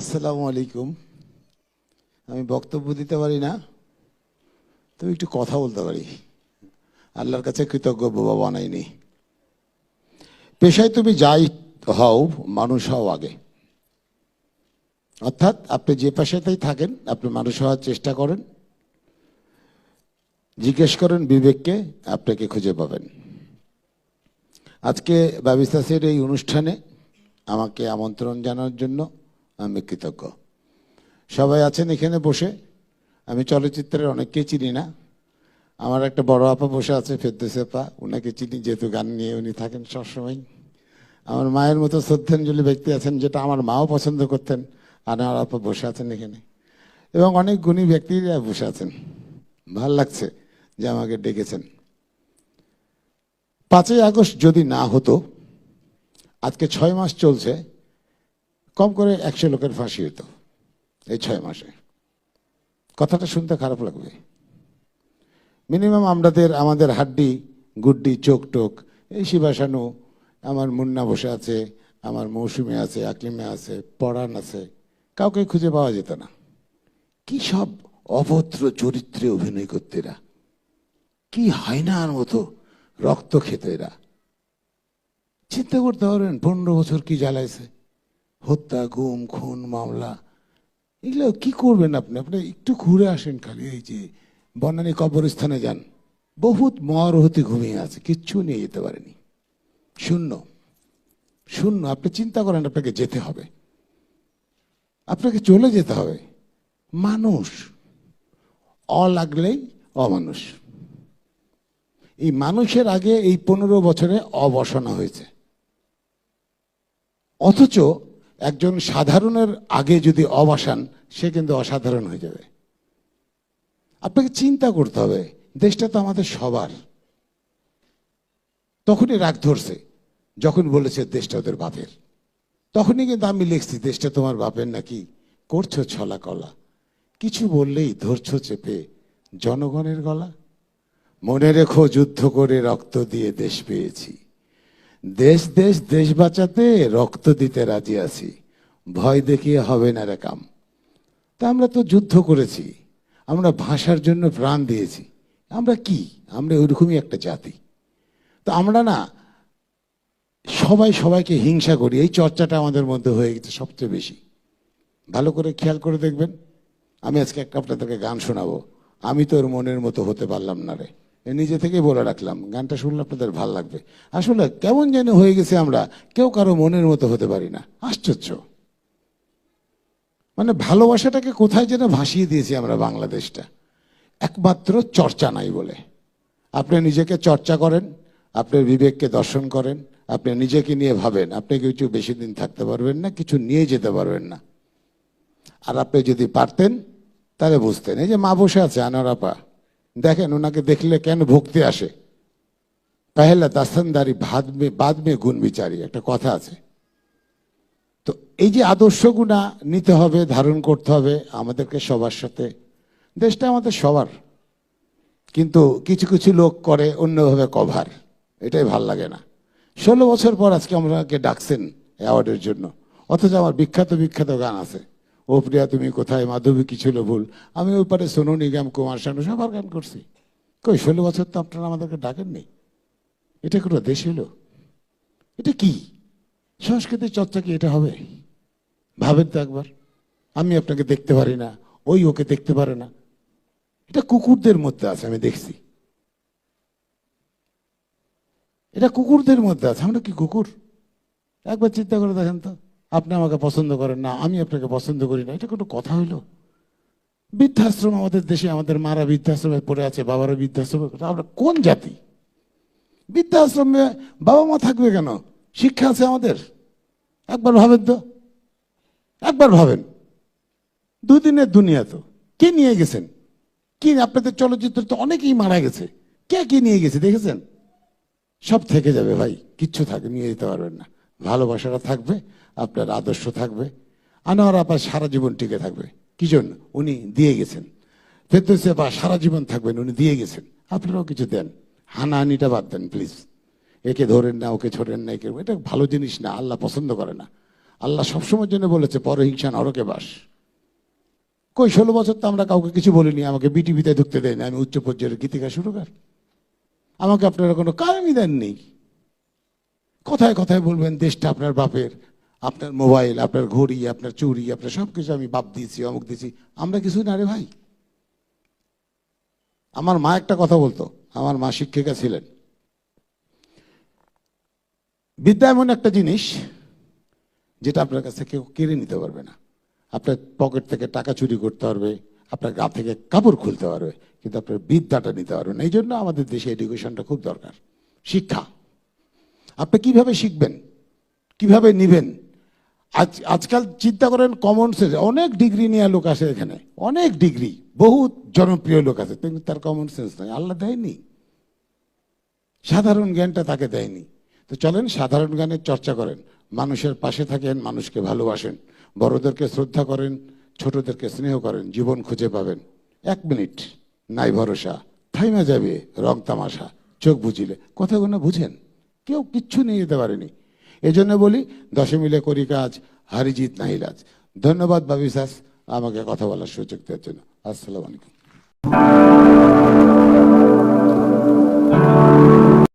আসসালামু আলাইকুম। আমি বক্তব্য দিতে পারি না, তবে একটু কথা বলতে পারি। আল্লাহর কাছে কৃতজ্ঞ বাবা বানাইনি। পেশায় তুমি যাই হও, মানুষ হও আগে। অর্থাৎ আপনি যে পেশাতেই থাকেন, আপনি মানুষ হওয়ার চেষ্টা করেন। জিজ্ঞেস করেন বিবেককে, আপনাকে খুঁজে পাবেন। আজকে বাবিস্তাসের এই অনুষ্ঠানে আমাকে আমন্ত্রণ জানানোর জন্য আমি কৃতজ্ঞ। সবাই আছেন এখানে বসে? আমি চলচ্চিত্রের অনেককেই চিনি না। আমার একটা বড় আপা বসে আছে, ফেরদৌস আপা। ওনাকে চিনি, যেহেতু গান নিয়ে উনি থাকেন সবসময়। আমার মায়ের মতো শ্রদ্ধাঞ্জলি ব্যক্তি আছেন, যেটা আমার মাও পছন্দ করতেন। আনার আপা বসে আছেন এখানে। এবং অনেক গুণী ব্যক্তিরা বসে আছেন। ভালো লাগছে যে আমাকে ডেকেছেন। পাঁচই আগস্ট যদি না হতো, আজকে ছয় মাস চলছে কম করে একশো লোকের ফাঁসি হতো এই ছয় মাসে। কথাটা শুনতে খারাপ লাগবে। মিনিমাম আমাদের আমাদের হাড্ডি, গুড্ডি, চোখ টোক, এই শিবাসানু আমার মুন্না বসে আছে, আমার মৌসুমি আছে, আকলিমে আছে পড়ান আছে, কাউকে খুঁজে পাওয়া যেত না। কি সব অভদ্র চরিত্রে অভিনয় করতে এরা। কি হায়নার মতো রক্ত খেতে এরা। চিন্তা করতে পারবেন পনেরো বছর কি জ্বালাইছে? হত্যা, গুম, খুন, মামলা, এগুলো কি করবেন আপনি? আপনি একটু ঘুরে আসেন খালি, এই যে বনানী কবরস্থানে যান। বহুত মরহতি ঘুমিয়ে আছে, কিচ্ছু নিয়ে যেতে পারেনি। শূন্য। শূন্য, আপনি চিন্তা করেন আপনাকে যেতে হবে। আপনাকে চলে যেতে হবে। মানুষ। অ লাগলেই অমানুষ। এই মানুষের আগে এই পনেরো বছরে অবসনা হয়েছে। অথচ একজন সাধারণের আগে যদি অবসান সে কিন্তু অসাধারণ হয়ে যাবে। আপনাকে চিন্তা করতে হবে, দেশটা তো আমাদের সবার। তখনই রাগ ধরছে, যখন বলেছে দেশটা ওদের বাপের। তখনই কিন্তু আমি লিখছি, দেশটা তোমার বাপের নাকি? করছ ছলা কলা। কিছু বললেই ধরছো চেপে জনগণের গলা। মনে রেখো, যুদ্ধ করে রক্ত দিয়ে দেশ পেয়েছি। দেশ দেশ দেশ বাঁচাতে রক্ত দিতে রাজি আছি। ভয় দেখিয়ে হবে না রে কাম। তা আমরা তো যুদ্ধ করেছি, আমরা ভাষার জন্য প্রাণ দিয়েছি, আমরা কি? আমরা ওইরকমই একটা জাতি। তো আমরা না সবাই সবাইকে হিংসা করি, এই চর্চাটা আমাদের মধ্যে হয়ে গেছে সবচেয়ে বেশি। ভালো করে খেয়াল করে দেখবেন, আমি আজকে একটা আপনাদেরকে গান শোনাবো। আমি তোর মনের মতো হতে পারলাম না রে। নিজে থেকেই বলে রাখলাম, গানটা শুনলে আপনাদের ভালো লাগবে। আসলে কেমন যেন হয়ে গেছে আমরা, কেউ কারও মনের মতো হতে পারি না। আশ্চর্য। মানে ভালোবাসাটাকে কোথায় যেন ভাসিয়ে দিয়েছি আমরা বাংলাদেশটা। একমাত্র চর্চা নাই বলে। আপনি নিজেকে চর্চা করেন আপনার বিবেককে দর্শন করেন, আপনি নিজেকে নিয়ে ভাবেন, আপনি কিছু বেশি দিন থাকতে পারবেন না, কিছু নিয়ে যেতে পারবেন না। আর আপনি যদি পারতেন, তাহলে বুঝতেন। এই যে মা বসে আছে আনারাপা দেখেন ওনাকে দেখলে কেন ভক্তি আসে। পেহলা দাস্তানদারি ভাদ মে বাদ মে গুণ বিচারি, একটা কথা আছে। তো এই যে আদর্শগুনা নিতে হবে, ধারণ করতে হবে আমাদেরকে সবার সাথে। দেশটা আমাদের সবার। কিন্তু কিছু কিছু লোক করে অন্যভাবে কভার। এটাই ভালো লাগে না। ষোলো বছর পর আজকে আমাকে ডাকছেন অ্যাওয়ার্ডের জন্য। অথচ আমার বিখ্যাত বিখ্যাত গান আছে। ও প্রিয়া, তুমি কোথায়? মাধবী, কি ছিল ভুল? আমি ওই পারে সোনু, নিগম, কুমার শানু সবার গান করছি। কই, ষোলো বছর তো আপনারা আমাদেরকে ডাকেননি? এটা কোনো দেশ হলো এটা কি? সংস্কৃতির চর্চা কি এটা হবে? ভাবেন তো একবার। আমি আপনাকে দেখতে পারি না, ওই ওকে দেখতে পারে না। এটা কুকুরদের মধ্যে আছে, আমি দেখছি। এটা কুকুরদের মধ্যে আছে, আমরা কি কুকুর? একবার চিন্তা করে দেখেন তো, আপনি আমাকে পছন্দ করেন না, আমি আপনাকে পছন্দ করি না, এটা কোনো কথা হইল? বৃদ্ধাশ্রম আমাদের দেশে, আমাদের মারা বৃদ্ধাশ্রমে পড়ে আছে বাবারা বৃদ্ধাশ্রমে আমরা কোন জাতি? বৃদ্ধাশ্রমে বাবা মা থাকবে কেন? শিক্ষা আছে আমাদের? একবার ভাবেন তো। একবার ভাবেন। দুদিনের দুনিয়া তো। কে নিয়ে গেছেন? কি আপনাদের চলচ্চিত্র তো অনেকেই মারা গেছে। কে কে নিয়ে গেছে দেখেছেন? সব থেকে যাবে ভাই, কিচ্ছু থাকে, নিয়ে যেতে পারবেন না। ভালোবাসাটা থাকবে, আপনার আদর্শ থাকবে। আনোয়ার আপা সারা জীবন টিকে থাকবে। কি জন্য? উনি দিয়ে গেছেন। ফেরদৌসি আপা সারা জীবন থাকবেন, উনি দিয়ে গেছেন। আপনারাও কিছু দেন। হানাহানিটা বাদ দেন, প্লিজ। একে ধরেন না, ওকে ছোড়েন না, একে এটা ভালো জিনিস না, আল্লাহ পছন্দ করে না। আল্লাহ সবসময়ের জন্য বলেছে পরহিংসা নরকে বাস। কই, ষোলো বছর তো আমরা কাউকে কিছু বলিনি, আমাকে বিটিভিতে ঢুকতে দেয় না, আমি উচ্চ পর্যায়ের গীতিকা শুরুকার আমাকে আপনারা কোনো কারণই দেননি। কথায় কথায় বলবেন, দেশটা আপনার বাপের, আপনার মোবাইল, আপনার ঘড়ি, আপনার চুরি, আপনার সব কিছু আমি বাপ দিয়েছি, অমুক দিয়েছি। আমরা কিছু না রে ভাই। আমার মা একটা কথা বলতো, আমার মা শিক্ষিকা ছিলেন। বিদ্যা এমন একটা জিনিস যেটা আপনার কাছে কেউ কেড়ে নিতে পারবে না। আপনার পকেট থেকে টাকা চুরি করতে পারবে, আপনার গা থেকে কাপড় খুলতে পারবে, কিন্তু আপনার বিদ্যাটা নিতে পারবে না। এই জন্য আমাদের দেশে এডুকেশনটা খুব দরকার। শিক্ষা। আপনি কীভাবে শিখবেন? কীভাবে নিবেন? আজ, আজকাল চিন্তা করেন কমন সেন্স অনেক ডিগ্রি নেওয়া লোক আসে এখানে। অনেক ডিগ্রি বহুত জনপ্রিয় লোক আছে, কিন্তু তার কমন সেন্স নাই। আল্লাহ দেয়নি। সাধারণ জ্ঞানটা তাকে দেয়নি। তো চলেন সাধারণ জ্ঞানের চর্চা করেন। মানুষের পাশে থাকেন, মানুষকে ভালোবাসেন, বড়দেরকে শ্রদ্ধা করেন, ছোটদেরকে স্নেহ করেন, জীবন খুঁজে পাবেন। এক মিনিট, নাই ভরসা, থাইমা যাবে, রং তামাশা, চোখ বুঝিলে কথাগুলো বুঝেন? কেউ কিচ্ছু নিয়ে যেতে পারেনি। এই জন্য বলি, দশে মিলে করি কাজ হারিজিৎ নাহিলাজ ধন্যবাদ বাবিসাস আমাকে কথা বলার সুযোগ দেওয়ার জন্য। আসসালামু আলাইকুম।